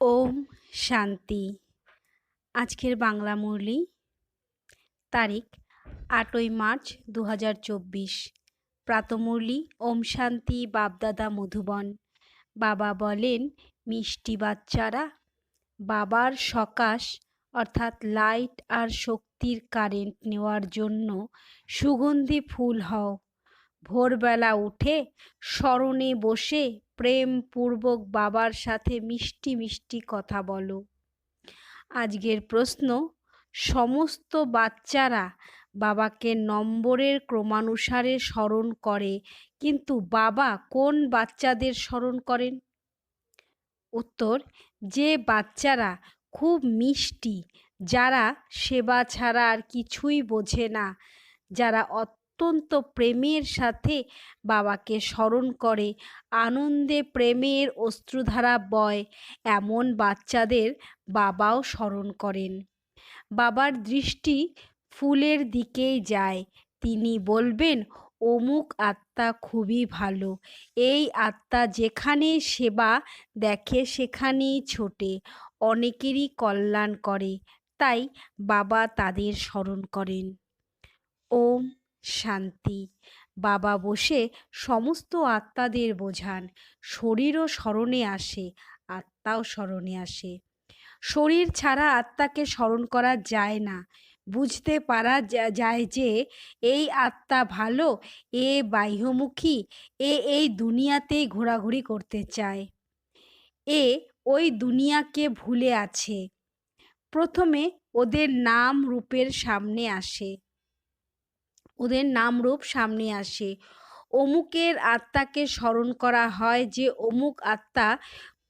ওম শান্তি। আজকের বাংলা মুরলি, তারিখ আটই মার্চ দু হাজার চব্বিশ প্রাতমুরলি ওম শান্তি, বাপদাদা মধুবন। বাবা বলেন, মিষ্টি বাচ্চারা, বাবার সকাশ, অর্থাৎ লাইট আর শক্তির কারেন্ট নেওয়ার জন্য সুগন্ধি ফুল হও। ভোরবেলা উঠে স্মরণে বসে প্রেমপূর্বক বাবার সাথে মিষ্টি মিষ্টি কথা বলো। আজকের প্রশ্ন, সমস্ত বাচ্চারা বাবাকে নম্বরের ক্রমানুসারে স্মরণ করে, কিন্তু বাবা কোন বাচ্চাদের স্মরণ করেন? উত্তর, যে বাচ্চারা খুব মিষ্টি, যারা সেবা ছাড়া আর কিছুই বোঝে না, যারা অত্যন্ত প্রেমের সাথে বাবাকে স্মরণ করে। আনন্দে প্রেমের অশ্রুধারা বয়, এমন বাচ্চাদের বাবাও স্মরণ করেন। বাবার দৃষ্টি ফুলের দিকেই যায়। তিনি বলবেন, অমুক আত্মা খুবই ভালো। এই আত্মা যেখানে সেবা দেখে সেখানেই ছোটে। অনেকেরই কল্যাণ করে। তাই বাবা তাদের স্মরণ করেন। ওম শান্তি। বাবা বসে সমস্ত আত্মাদের বোঝান। শরীরও স্মরণে আসে, আত্মাও স্মরণে আসে। শরীর ছাড়া আত্মাকে স্মরণ করা যায় না। বুঝতে পারা যায় যে এই আত্মা ভালো, এ বাহ্যমুখী, এ এই দুনিয়াতেই ঘোরাঘুরি করতে চায়। এ ওই দুনিয়াকে ভুলে আছে। প্রথমে ওদের নাম রূপের সামনে আসে। ওদের নামরূপ সামনে আসে। অমুকের আত্মাকে স্মরণ করা হয় যে অমুক আত্মা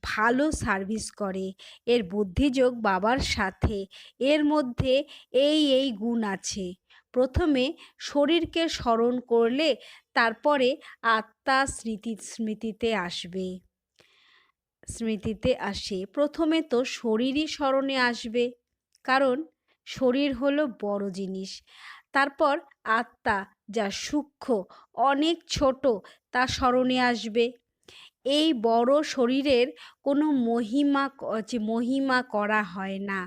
ভালো সার্ভিস করে। এর বুদ্ধিযোগ বাবার সাথে। এর মধ্যে এই এই গুণ আছে। প্রথমে শরীরকে স্মরণ করলে তারপরে আত্মা স্মৃতি, স্মৃতিতে আসবে। স্মৃতিতে আসে। প্রথমে তো শরীরই স্মরণে আসবে। কারণ শরীর হলো বড় জিনিস। তারপর আত্মা যা সূক্ষ্ম, অনেক ছোট, তা স্মরণে আসবে। এই বড় শরীরের কোনো মহিমা যে মহিমা করা হয় না,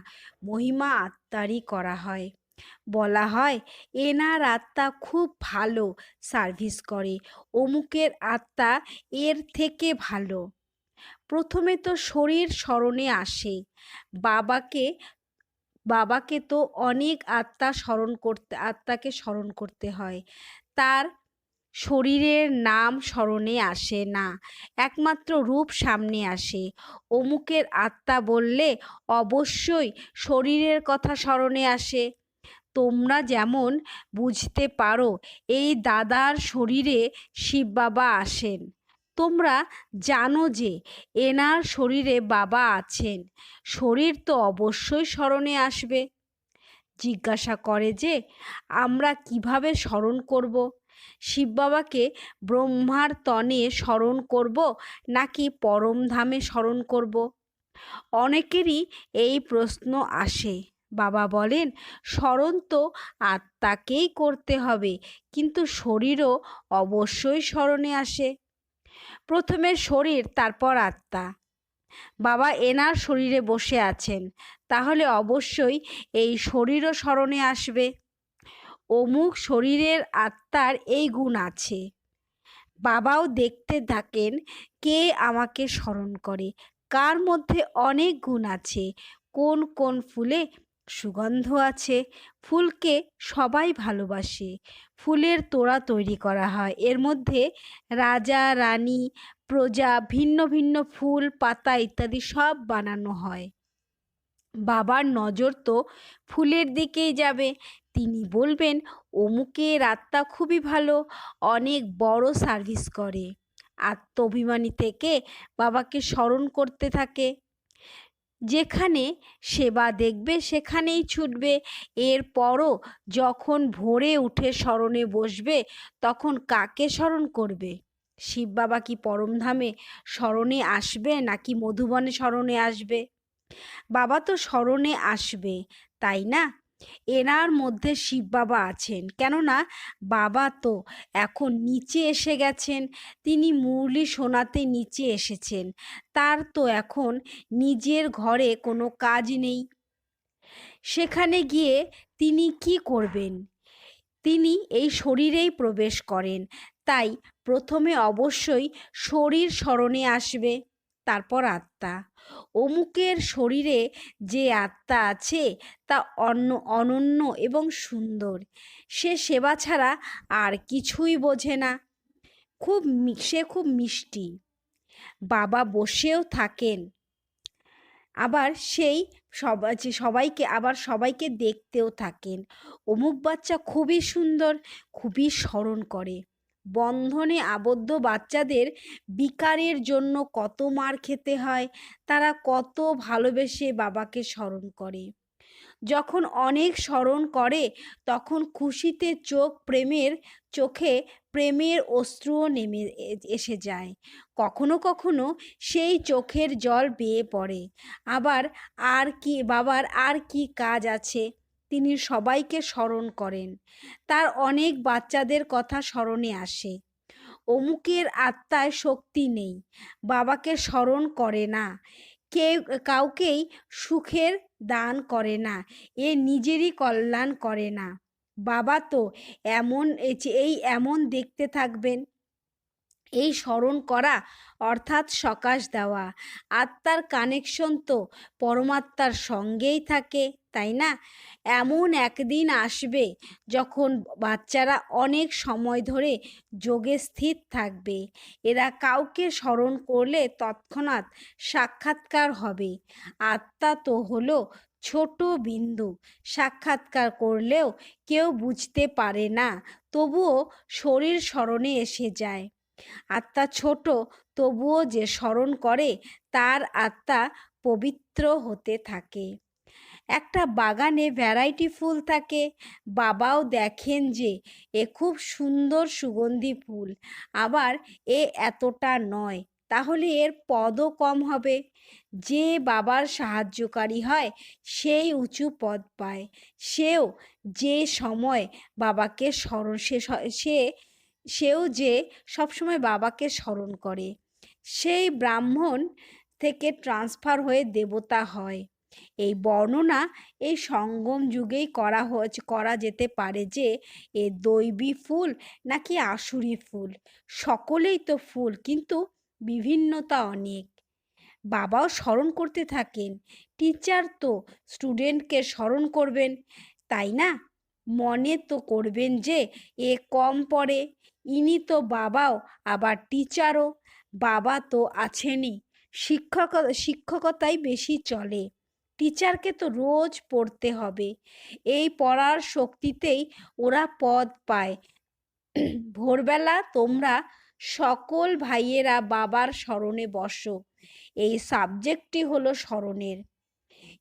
মহিমা আত্মারই করা হয়। বলা হয়, এনার আত্মা খুব ভালো সার্ভিস করে, অমুকের আত্মা এর থেকে ভালো। প্রথমে তো শরীর স্মরণে আসে, বাবাকে বাবাকে তো অনেক আত্মা স্মরণ করতে, আত্মাকে স্মরণ করতে হয়। তার শরীরের নাম স্মরণে আসে না, একমাত্র রূপ সামনে আসে। অমুকের আত্মা বললে, অবশ্যই শরীরের কথা স্মরণে আসে। তোমরা যেমন বুঝতে পারো, এই দাদার শরীরে শিব বাবা আসেন। তোমরা জানো যে এনার শরীরে বাবা আছেন। শরীর তো অবশ্যই স্মরণে আসবে। জিজ্ঞাসা করে যে, আমরা কীভাবে স্মরণ করব? শিব বাবাকে ব্রহ্মার তনে স্মরণ করব নাকি পরমধামে স্মরণ করব? অনেকেরই এই প্রশ্ন আসে। বাবা বলেন, স্মরণ তো আত্মাকেই করতে হবে, কিন্তু শরীরও অবশ্যই স্মরণে আসে। প্রথমে শরীর, তারপর আত্মা। বাবা এনার শরীরে বসে আছেন, তাহলে অবশ্যই এই শরীরও স্মরণে আসবে। অমুক শরীরের আত্মার এই গুণ আছে। বাবাও দেখতে থাকেন কে আমাকে স্মরণ করে, কার মধ্যে অনেক গুণ আছে, কোন কোন ফুলে সুগন্ধ আছে, ফুলকে সবাই ভালোবাসে। ফুলের তোড়া তৈরি করা হয়। এর মধ্যে রাজা, রানী, প্রজা, ভিন্ন ভিন্ন ফুল, পাতা ইত্যাদি সব বানানো হয়। বাবার নজর তো ফুলের দিকেই যাবে। তিনি বলবেন, অমুকের আত্মা খুবই ভালো, অনেক বড় সার্ভিস করে। আত্ম অভিমানী থেকে বাবাকে স্মরণ করতে থাকে। যেখানে সেবা দেখবে, সেখানেই ছুটবে। এরপরও যখন ভোরে উঠে স্মরণে বসবে, তখন কাকে স্মরণ করবে? শিব বাবা কি পরমধামে স্মরণে আসবে, নাকি মধুবনে স্মরণে আসবে? বাবা তো স্মরণে আসবে, তাই না? এনার মধ্যে শিব বাবা আছেন। কেননা বাবা তো এখন নিচে এসে গেছেন, তিনি মুরলি শোনাতে নিচে এসেছেন। তার তো এখন নিজের ঘরে কোনো কাজ নেই। সেখানে গিয়ে তিনি কি করবেন? তিনি এই শরীরেই প্রবেশ করেন, তাই প্রথমে অবশ্যই শরীর স্মরণে আসবে। তারপর আত্মা। অমুকের শরীরে যে আত্মা আছে, তা অন্য, অনন্য এবং সুন্দর। সে সেবা ছাড়া আর কিছুই বোঝে না। খুব সে খুব মিষ্টি। বাবা বসেও থাকেন। আবার সেই সবাই সবাইকে, আবার সবাইকে দেখতেও থাকেন। অমুক বাচ্চা খুবই সুন্দর, খুবই স্মরণ করে। বন্ধনে আবদ্ধ বাচ্চাদের বিকারের জন্য কত মার খেতে হয়, তারা কত ভালোবেসে বাবাকে স্মরণ করে। যখন অনেক স্মরণ করে, তখন খুশিতে চোখ প্রেমের, চোখে প্রেমের অশ্রুও নেমে এসে যায়। কখনো কখনো সেই চোখের জল বেয়ে পড়ে। আবার আর কি, বাবার আর কি কাজ আছে তিনি সবাইকে স্মরণ করেন। তার অনেক বাচ্চাদের কথা স্মরণে আসে। অমুকের আত্মায় শক্তি নেই, বাবাকে স্মরণ করে না, কেউ, কাউকেই সুখের দান করে না, এ নিজেরই কল্যাণ করে না। বাবা তো এমন এই এমন দেখতে থাকবেন। এই স্মরণ করা অর্থাৎ সকাশ দেওয়া। আত্মার কানেকশন তো পরমাত্মার সঙ্গেই থাকে। তাই না? এমন একদিন আসবে যখন বাচ্চারা অনেক সময় ধরে যোগে স্থির থাকবে। এরা কাউকে স্মরণ করলে তৎক্ষণাৎ সাক্ষাৎকার হবে। আত্মা তো হলো ছোট বিন্দু, সাক্ষাৎকার করলেও কেউ বুঝতে পারে না, তবুও শরীর স্মরণে এসে যায়। আত্মা ছোট, তবুও যে স্মরণ করে তার আত্মা পবিত্র হতে থাকে। একটা বাগানে ভ্যারাইটি ফুল থাকে। বাবাও দেখেন যে এ খুব সুন্দর সুগন্ধি ফুল। আবার এ এতটা নয়, তাহলে এর পদও কম হবে। যে বাবার সাহায্যকারী হয়, সেই উঁচু পদ পায়। সেও যে সময় বাবাকে স্মরণ, সে সেও যে সবসময় বাবাকে স্মরণ করে। সেই ব্রাহ্মণ থেকে ট্রান্সফার হয়ে দেবতা হয়। এই বর্ণনা এই সঙ্গম যুগেই করা হয়েছে, করা যেতে পারে যে এ দৈবী ফুল নাকি আসুরি ফুল। সকলেই তো ফুল, কিন্তু বিভিন্নতা অনেক। বাবাও স্মরণ করতে থাকেন, টিচার তো স্টুডেন্টকে স্মরণ করবেন, তাই না? মনে তো করবেন যে এ কম পড়ে, ইনি তো বাবাও, আবার টিচারও। বাবা তো আছেনই, শিক্ষক, শিক্ষকতাই বেশি চলে। টিচারকে তো রোজ পড়তে হবে। এই পড়ার শক্তিতেই ওরা পদ পায়। ভোরবেলা তোমরা সকল ভাইয়েরা বাবার স্মরণে বসো। এই সাবজেক্টটি হলো স্মরণের।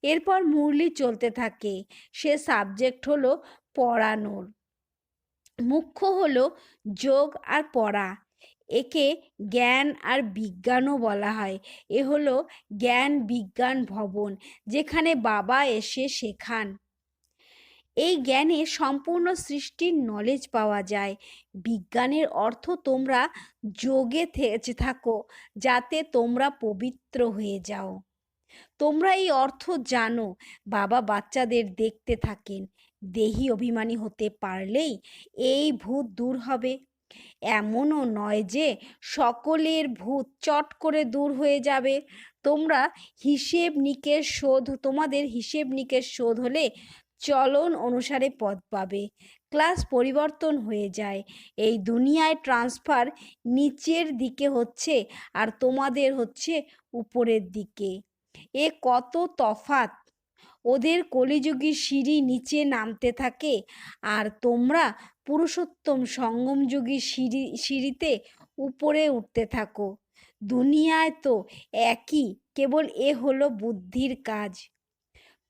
এরপর মুরলি চলতে থাকে। সে সাবজেক্ট হলো পড়ানোর। মুখ্য হলো যোগ আর পড়া। একে জ্ঞান আর বিজ্ঞানও বলা হয়। এ হলো জ্ঞান, বিজ্ঞান ভবন, যেখানে বাবা এসে শেখান। এই জ্ঞানে সম্পূর্ণ সৃষ্টির নলেজ পাওয়া যায়। বিজ্ঞানের অর্থ তোমরা যোগে থাকো, যাতে তোমরা পবিত্র হয়ে যাও। তোমরা এই অর্থ জানো, বাবা বাচ্চাদের দেখতে থাকেন। দেহি অভিমানী হতে পারলেই এই ভূত দূর হবে। এমনও নয় যে সকলের ভূত চট করে দূর হয়ে যাবে। তোমরা হিসেব নিকেশ শোধ, তোমাদের হিসেব নিকেশ শোধ হলে চলন অনুসারে পদ পাবে। ক্লাস পরিবর্তন হয়ে যায়। এই দুনিয়ায় ট্রান্সফার নিচের দিকে হচ্ছে আর তোমাদের হচ্ছে উপরের দিকে। এ কত তফাত ওদের কলিযুগী সিঁড়ি নিচে নামতে থাকে আর তোমরা পুরুষোত্তম সঙ্গমযোগী সিঁড়ি, সিঁড়িতে উপরে উঠতে থাকো। দুনিয়ায় তো একই, কেবল এ হলো বুদ্ধির কাজ।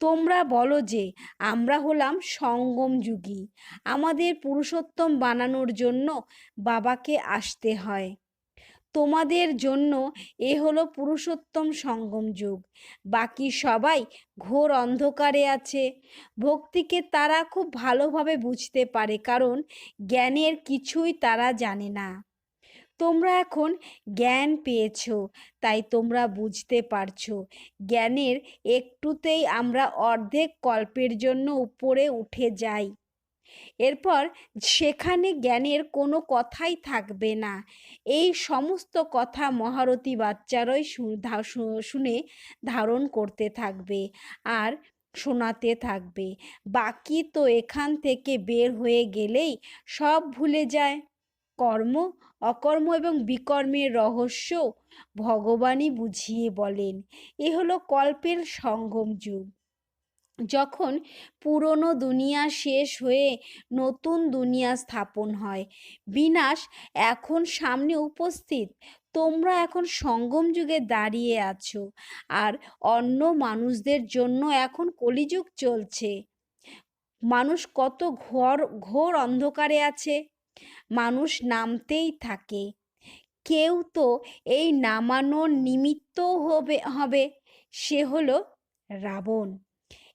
তোমরা বলো যে, আমরা হলাম সঙ্গমযুগী আমাদের পুরুষোত্তম বানানোর জন্য বাবাকে আসতে হয়। তোমাদের জন্য এ হলো পুরুষোত্তম সঙ্গম যুগ। বাকি সবাই ঘোর অন্ধকারে আছে। ভক্তিকে তারা খুব ভালোভাবে বুঝতে পারে, কারণ জ্ঞানের কিছুই তারা জানে না। তোমরা এখন জ্ঞান পেয়েছ, তাই তোমরা বুঝতে পারছ। জ্ঞানের একটুতেই আমরা অর্ধেক কল্পের জন্য উপরে উঠে যাই। এরপর সেখানে জ্ঞানের কোনো কথাই থাকবে না। এই সমস্ত কথা মহারথী বাচ্চারাই শুনে ধারণ করতে থাকবে আর শোনাতে থাকবে। বাকি তো এখান থেকে বের হয়ে গেলেই সব ভুলে যায়। কর্ম, অকর্ম এবং বিকর্মের রহস্য ভগবানই বুঝিয়ে বলেন। এ হলো কল্পের সঙ্গম যুগ। যখন পুরনো দুনিয়া শেষ হয়ে নতুন দুনিয়া স্থাপন হয়। বিনাশ এখন সামনে উপস্থিত। তোমরা এখন সঙ্গম যুগে দাঁড়িয়ে আছো আর অন্য মানুষদের জন্য এখন কলিযুগ চলছে। মানুষ কত ঘর, ঘোর অন্ধকারে আছে। মানুষ নামতেই থাকে। কেউ তো এই নামানোর নিমিত্ত হবে হবে। সে হলো রাবণ।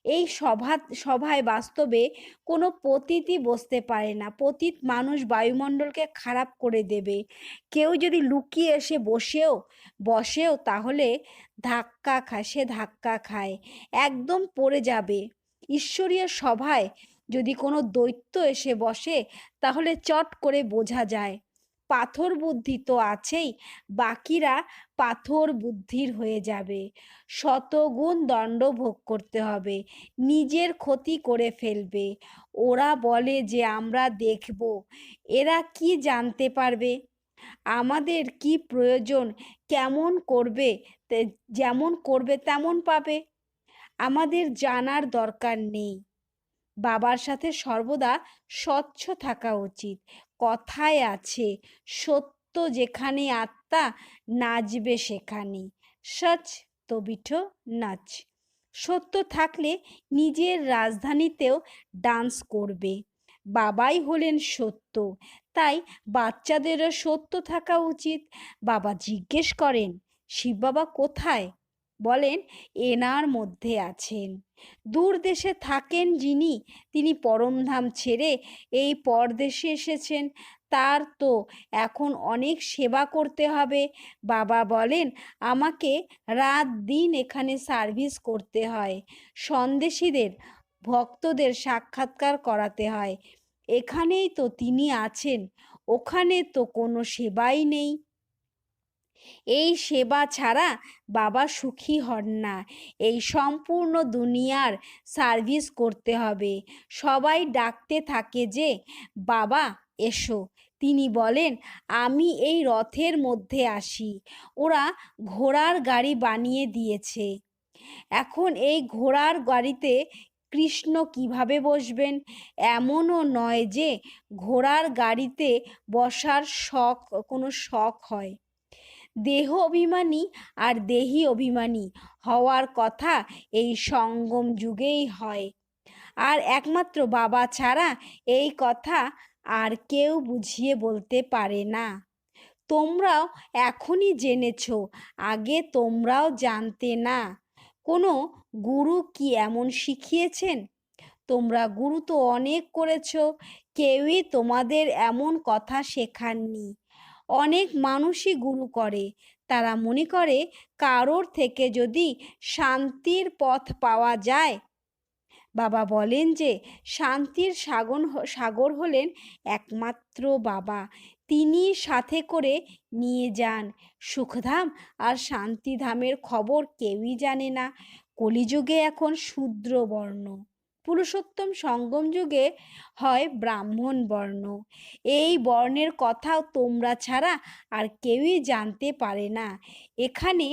এই সভা, সভায় বাস্তবে কোনো পতিতই বসতে পারে না। পতিত মানুষ বায়ুমণ্ডলকে খারাপ করে দেবে। কেউ যদি লুকিয়ে এসে বসেও বসেও তাহলে ধাক্কা খায়, সে ধাক্কা খায়, একদম পড়ে যাবে। ঈশ্বরীয় সভায় যদি কোনো দৈত্য এসে বসে, তাহলে চট করে বোঝা যায়। পাথর বুদ্ধি তো আছেই, বাকিরা পাথর বুদ্ধির হয়ে যাবে। শতগুণ দণ্ড ভোগ করতে হবে, নিজের ক্ষতি করে ফেলবে। ওরা বলে যে আমরা দেখব, এরা কি জানতে পারবে? আমাদের কি প্রয়োজন, কেমন করবে যেমন করবে তেমন পাবে। আমাদের জানার দরকার নেই। বাবার সাথে সর্বদা স্বচ্ছ থাকা উচিত। কথায় আছে, সত্য যেখানে আত্মা নাচবে সেখানে। সচ তো তবিঠ নাচ। সত্য থাকলে নিজের রাজধানীতেও ডান্স করবে। বাবাই হলেন সত্য। তাই বাচ্চাদেরও সত্য থাকা উচিত। বাবা জিজ্ঞেস করেন শিব বাবা কোথায়? বলেন, এনার মধ্যে আছেন। দূর দেশে থাকেন যিনি, তিনি পরমধাম ছেড়ে এই পরদেশে এসেছেন। তার তো এখন অনেক সেবা করতে হবে। বাবা বলেন, আমাকে রাত দিন এখানে সার্ভিস করতে হয়। সন্দেশীদের, ভক্তদের সাক্ষাৎকার করাতে হয়। এখানেই তো তিনি আছেন। ওখানে তো কোনো সেবাই নেই। এই সেবা ছাড়া বাবা সুখী হন না। এই সম্পূর্ণ দুনিয়ার সার্ভিস করতে হবে। সবাই ডাকতে থাকে যে, বাবা, এসো। তিনি বলেন, আমি এই রথের মধ্যে আসি। ওরা ঘোড়ার গাড়ি বানিয়ে দিয়েছে। এখন এই ঘোড়ার গাড়িতে কৃষ্ণ কীভাবে বসবেন? এমনও নয় যে, ঘোড়ার গাড়িতে বসার শখ, কোনো শখ হয়। দেহ অভিমানী আর দেহি অভিমানী হওয়ার কথা এই সঙ্গম যুগেই হয়। আর একমাত্র বাবা ছাড়া এই কথা আর কেউ বুঝিয়ে বলতে পারে না। তোমরাও এখনই জেনেছ, আগে তোমরাও জানতে না। কোনো গুরু কি এমন শিখিয়েছেন? তোমরা গুরু তো অনেক করেছ, কেউই তোমাদের এমন কথা শেখাননি। অনেক মানুষই গুরু করে। তারা মনে করে, কারোর থেকে যদি শান্তির পথ পাওয়া যায়, বাবা বলেন যে, শান্তির সাগর সাগর হলেন একমাত্র বাবা। তিনি সাথে করে নিয়ে যান। সুখধাম আর শান্তিধামের খবর কেউই জানে না। কলিযুগে এখন শূদ্র বর্ণ পুরুষোত্তম সঙ্গম যুগে হয় ব্রাহ্মণ বর্ণ। এই বর্ণের কথাও তোমরা ছাড়া আর কেউই জানতে পারে না। এখানে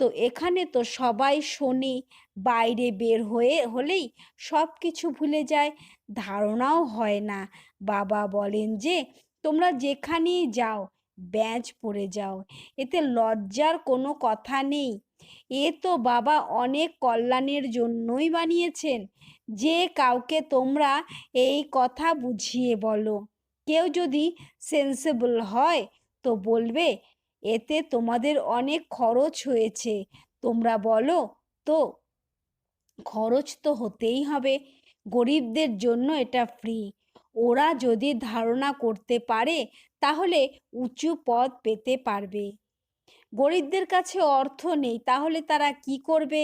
তো এখানে তো সবাই শোনে বাইরে বের হয়ে, হলেই সব কিছু ভুলে যায়। ধারণাও হয় না। বাবা বলেন যে, তোমরা যেখানেই যাও, ব্যাজ পড়ে যাও। এতে লজ্জার কোনো কথা নেই। এ তো বাবা অনেক কল্যাণের জন্যই বানিয়েছেন। যে কাউকে তোমরা এই কথা বুঝিয়ে বলো। কেউ যদি সেন্সেবল হয়, তো বলবে, এতে তোমাদের অনেক খরচ হয়েছে। তোমরা বলো, তো খরচ তো হতেই হবে। গরিবদের জন্য এটা ফ্রি ওরা যদি ধারণা করতে পারে, তাহলে উঁচু পদ পেতে পারবে। গরিবদের কাছে অর্থ নেই, তাহলে তারা কি করবে?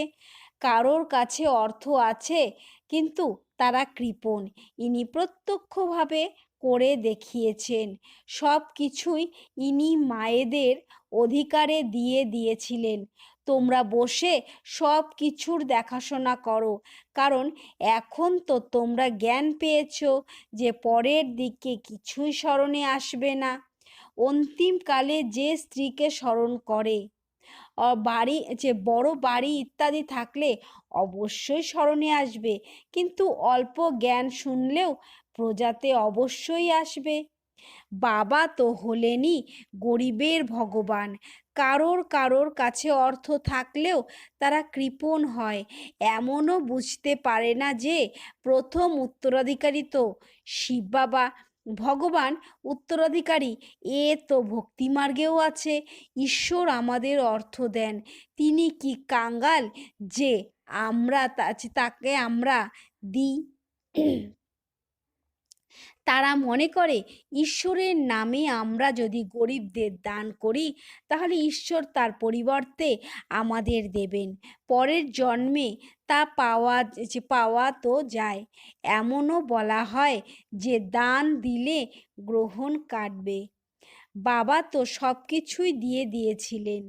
কারোর কাছে অর্থ আছে কিন্তু তারা কৃপণ। ইনি প্রত্যক্ষভাবে করে দেখিয়েছেন। সব কিছুই ইনি মায়েদের অধিকারে দিয়ে দিয়েছিলেন। তোমরা বসে সব কিছুর দেখাশোনা করো। কারণ এখন তো তোমরা জ্ঞান পেয়েছ যে পরের দিকে কিছুই স্মরণে আসবে না। অন্তিমকালে যে স্ত্রীকে স্মরণ করে বাড়ি, যে বড় বাড়ি ইত্যাদি থাকলে অবশ্যই স্মরণে আসবে। কিন্তু অল্প জ্ঞান শুনলেও প্রজাতে অবশ্যই আসবে। বাবা তো হলেনই গরিবের ভগবান। কারোর কারোর কাছে অর্থ থাকলেও তারা কৃপণ হয়। এমনও বুঝতে পারে না যে প্রথম উত্তরাধিকারী তো শিব বাবা। ভগবান উত্তরাধিকারী, এ তো ভক্তিমার্গেও আছে, ঈশ্বর আমাদের অর্থ দেন। তিনি কি কাঙ্গাল যে আমরা তাকে আমরা দিই? তারা মনে করে, ঈশ্বরের নামে আমরা যদি গরিবদের দান করি, তাহলে ঈশ্বর তার পরিবর্তে আমাদের দেবেন। পরের জন্মে তা পাওয়া পাওয়া তো যায়। এমনও বলা হয় যে, দান দিলে গ্রহণ কাটবে। বাবা তো সব কিছুই দিয়ে দিয়েছিলেন।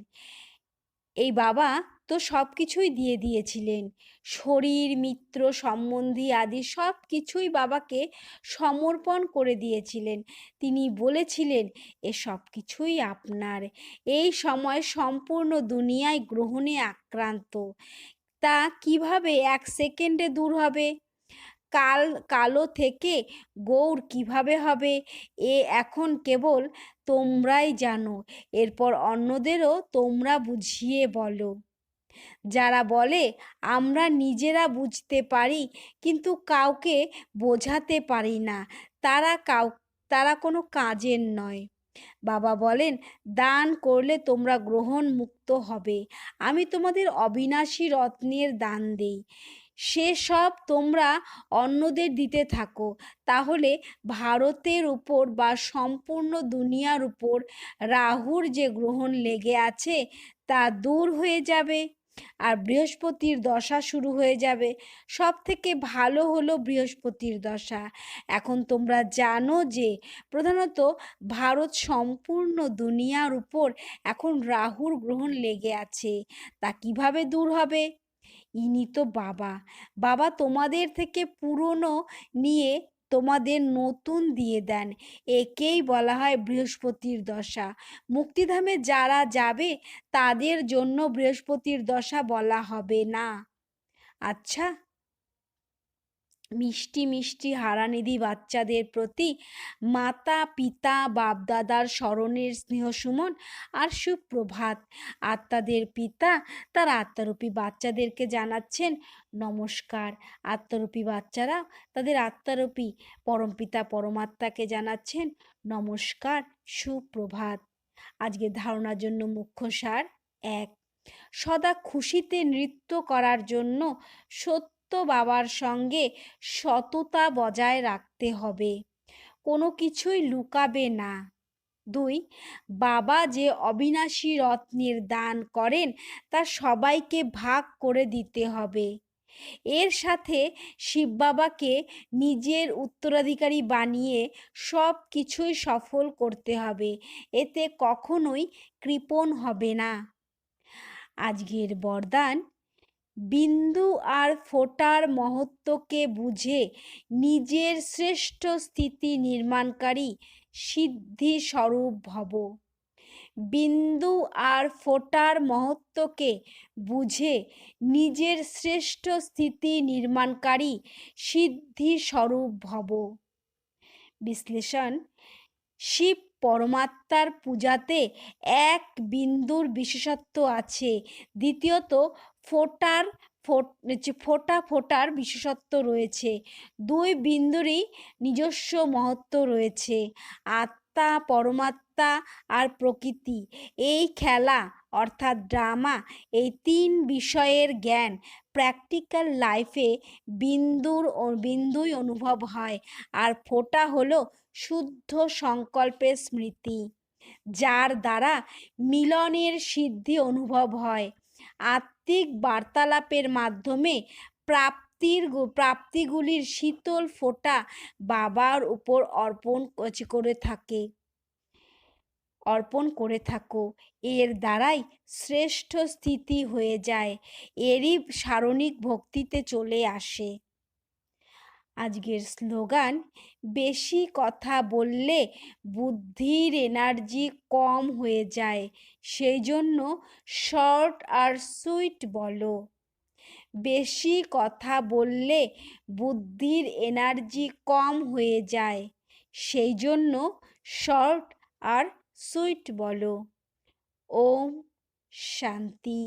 এই বাবা তো সব কিছুই দিয়ে দিয়েছিলেন। শরীর, মিত্র সম্বন্ধী আদি সব কিছুই বাবাকে সমর্পণ করে দিয়েছিলেন। তিনি বলেছিলেন, এ সব কিছুই আপনার। এই সময় সম্পূর্ণ দুনিয়ায় গ্রহণে আক্রান্ত। তা কীভাবে এক সেকেন্ডে দূর হবে? কাল, কালো থেকে গৌর কীভাবে হবে? এ এখন কেবল তোমরাই জানো। এরপর অন্যদেরও তোমরা বুঝিয়ে বলো। যারা বলে, আমরা নিজেরা বুঝতে পারি, কিন্তু কাউকে বোঝাতে পারি না। তারা কাউ, তারা কোনো কাজের নয়। বাবা বলেন, দান করলে তোমরা গ্রহণ মুক্ত হবে। আমি তোমাদের অবিনাশী রত্নের দান দেই। সেসব তোমরা অন্যদের দিতে থাকো। তাহলে ভারতের উপর বা সম্পূর্ণ দুনিয়ার উপর রাহুর যে গ্রহণ লেগে আছে, তা দূর হয়ে যাবে। আর বৃহস্পতির দশা শুরু হয়ে যাবে। সব থেকে ভালো হলো বৃহস্পতির দশা। এখন তোমরা জানো যে, প্রধানত ভারত সম্পূর্ণ দুনিয়ার উপর এখন রাহুর গ্রহণ লেগে আছে। তা কীভাবে দূর হবে? ইনি তো বাবা। বাবা তোমাদের থেকে পুরনো নিয়ে তোমাদের নতুন দিয়ে দেন। একেই বলা হয় বৃহস্পতির দশা। মুক্তিধামে যারা যাবে, তাদের জন্য বৃহস্পতির দশা বলা হবে না। আচ্ছা। মিষ্টি মিষ্টি হারানিধি বাচ্চাদের প্রতি মাতা, পিতা, বাপদাদার স্মরণের স্নেহসুমন আর সুপ্রভাত। আত্মাদের পিতা তার আত্মারূপী বাচ্চাদেরকে জানাচ্ছেন নমস্কার। আত্মারূপী বাচ্চারা তাদের আত্মারূপী পরমপিতা পরমাত্মাকে জানাচ্ছেন নমস্কার, সুপ্রভাত। আজকে ধারণার জন্য মুখ্য সার এক। সদা খুশিতে নৃত্য করার জন্য সত্য বাবার সঙ্গে সততা বজায় রাখতে হবে। কোনো কিছুই লুকাবে না। দুই, বাবা যে অবিনাশী রত্নের দান করেন, তা সবাইকে ভাগ করে দিতে হবে। এর সাথে শিব বাবাকে নিজের উত্তরাধিকারী বানিয়ে সব কিছুই সফল করতে হবে। এতে কখনোই কৃপণ হবে না। আজকের বরদান বিন্দু আর ফোটার মহত্বকে বুঝে নিজের শ্রেষ্ঠ স্থিতি নির্মাণকারী সিদ্ধি স্বরূপ ভব। বিন্দু আর ফোটার মহত্বকে বুঝে নিজের শ্রেষ্ঠ স্থিতি নির্মাণকারী সিদ্ধি স্বরূপ ভব। বিশ্লেষণ, শিব পরমাত্মার পূজাতে এক বিন্দুর বিশেষত্ব আছে। দ্বিতীয়ত ফোটার ফোটা ফোটার বিশেষত্ব রয়েছে। দুই বিন্দুরই নিজস্ব মহত্ব রয়েছে, আত্মা, পরমাত্মা আর প্রকৃতি। এই খেলা অর্থাৎ ড্রামা, এই তিন বিষয়ের জ্ঞান প্র্যাকটিক্যাল লাইফে বিন্দুর বিন্দুই অনুভব হয়। আর ফোটা হলো শুদ্ধ সংকল্পের স্মৃতি, যার দ্বারা মিলনের সিদ্ধি অনুভব হয়। আত্মিক বার্তালাপের মাধ্যমে প্রাপ্তির প্রাপ্তিগুলির শীতল ফোঁটা বাবার উপর অর্পণ করে থাকে। অর্পণ করে থাকো। এর দ্বারাই শ্রেষ্ঠ স্থিতি হয়ে যায়। এরই সারণিক ভক্তিতে চলে আসে। আজকের স্লোগান, বেশি কথা বললে বুদ্ধির এনার্জি কম হয়ে যায় সেই জন্য শর্ট আর সুইট বলো। বেশি কথা বললে বুদ্ধির এনার্জি কম হয়ে যায় সেই জন্য শর্ট আর সুইট বলো। ওম শান্তি।